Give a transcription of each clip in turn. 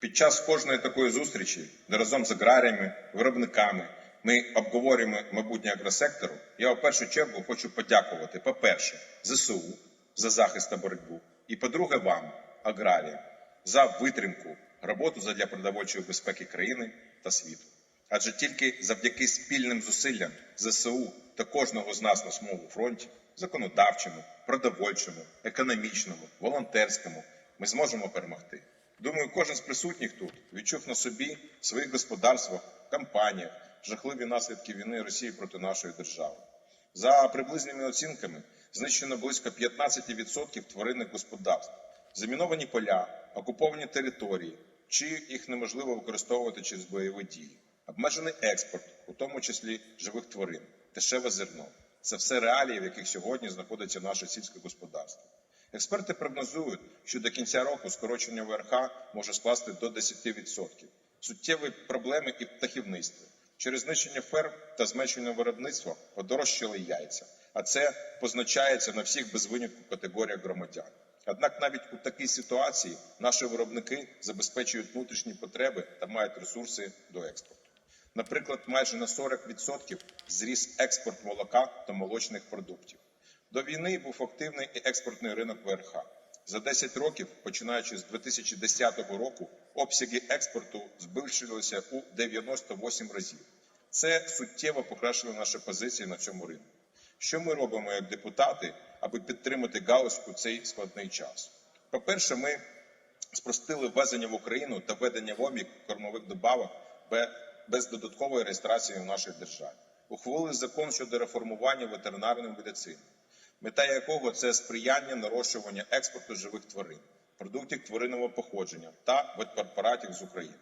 Під час кожної такої зустрічі, де разом з аграріями, виробниками ми обговорюємо майбутнє агросектору, я в першу чергу хочу подякувати, по-перше, ЗСУ за захист та боротьбу, і по-друге, вам, аграріям, за витримку, роботу задля продовольчої безпеки країни та світу. Адже тільки завдяки спільним зусиллям ЗСУ та кожного з нас на самому фронті, законодавчому, продовольчому, економічному, волонтерському, ми зможемо перемогти. Думаю, кожен з присутніх тут відчув на собі в своїх господарствах, компаніях жахливі наслідки війни Росії проти нашої держави. За приблизними оцінками знищено близько 15% тваринних господарств, заміновані поля, окуповані території, чи їх неможливо використовувати через бойові дії, обмежений експорт, у тому числі живих тварин, дешеве зерно. Це все реалії, в яких сьогодні знаходиться наше сільське господарство. Експерти прогнозують, що до кінця року скорочення ВРХ може скласти до 10%. Суттєві проблеми і в птахівництві. Через знищення ферм та зменшення виробництва подорожчали яйця, а це позначається на всіх без винятку категоріях громадян. Однак навіть у такій ситуації наші виробники забезпечують внутрішні потреби та мають ресурси до експорту. Наприклад, майже на 40% зріс експорт молока та молочних продуктів. До війни був активний експортний ринок ВРХ. За 10 років, починаючи з 2010 року, обсяги експорту збільшилися у 98 разів. Це суттєво покращило наші позиції на цьому ринку. Що ми робимо як депутати, аби підтримати галузь у цей складний час? По-перше, ми спростили ввезення в Україну та введення в обіг кормових добавок без додаткової реєстрації в нашій державі. Ухвалили закон щодо реформування ветеринарної медицини, мета якого це сприяння нарощування експорту живих тварин, продуктів тваринного походження та ветпрепаратів з України.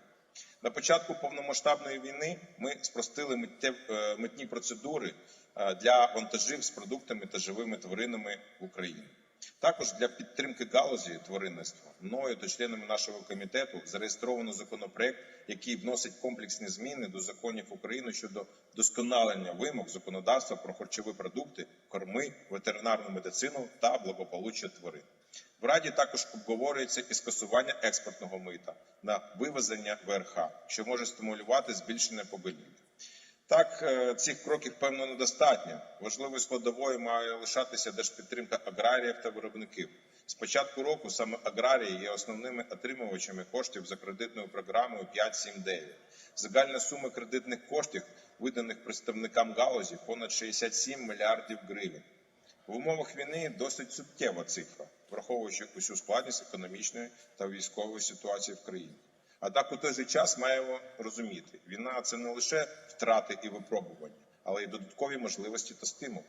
На початку повномасштабної війни ми спростили е, митні процедури е, для вантажів з продуктами та живими тваринами в Україні. Також для підтримки галузі тваринництва мною та членами нашого комітету зареєстровано законопроект, який вносить комплексні зміни до законів України щодо досконалення вимог законодавства про харчові продукти, корми, ветеринарну медицину та благополуччя тварин. В Раді також обговорюється і скасування експортного мита на вивезення ВРХ, що може стимулювати збільшення побиління. Так, е, цих кроків певно недостатньо. Важливою складовою має лишатися держпідтримка аграріїв та виробників. З початку року саме аграрії є основними отримувачами коштів за кредитною програмою 5.7.9. Загальна сума кредитних коштів, виданих представникам галузі, понад 67 мільярдів гривень. В умовах війни досить суттєва цифра, враховуючи усю складність економічної та військової ситуації в країні. Однак у той же час маємо розуміти, війна це не лише втрати і випробування, але й додаткові можливості та стимул.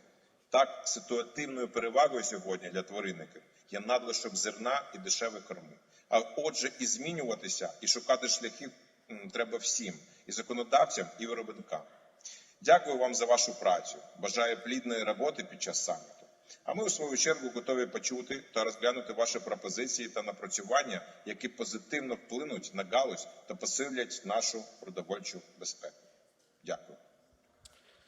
Так, ситуативною перевагою сьогодні для тваринників є надлишок зерна і дешеві корми. А отже, і змінюватися, і шукати шляхів треба всім, і законодавцям, і виробникам. Дякую вам за вашу працю. Бажаю плідної роботи під час саміту. А ми, у свою чергу, готові почути та розглянути ваші пропозиції та напрацювання, які позитивно вплинуть на галузь та посилять нашу продовольчу безпеку. Дякую.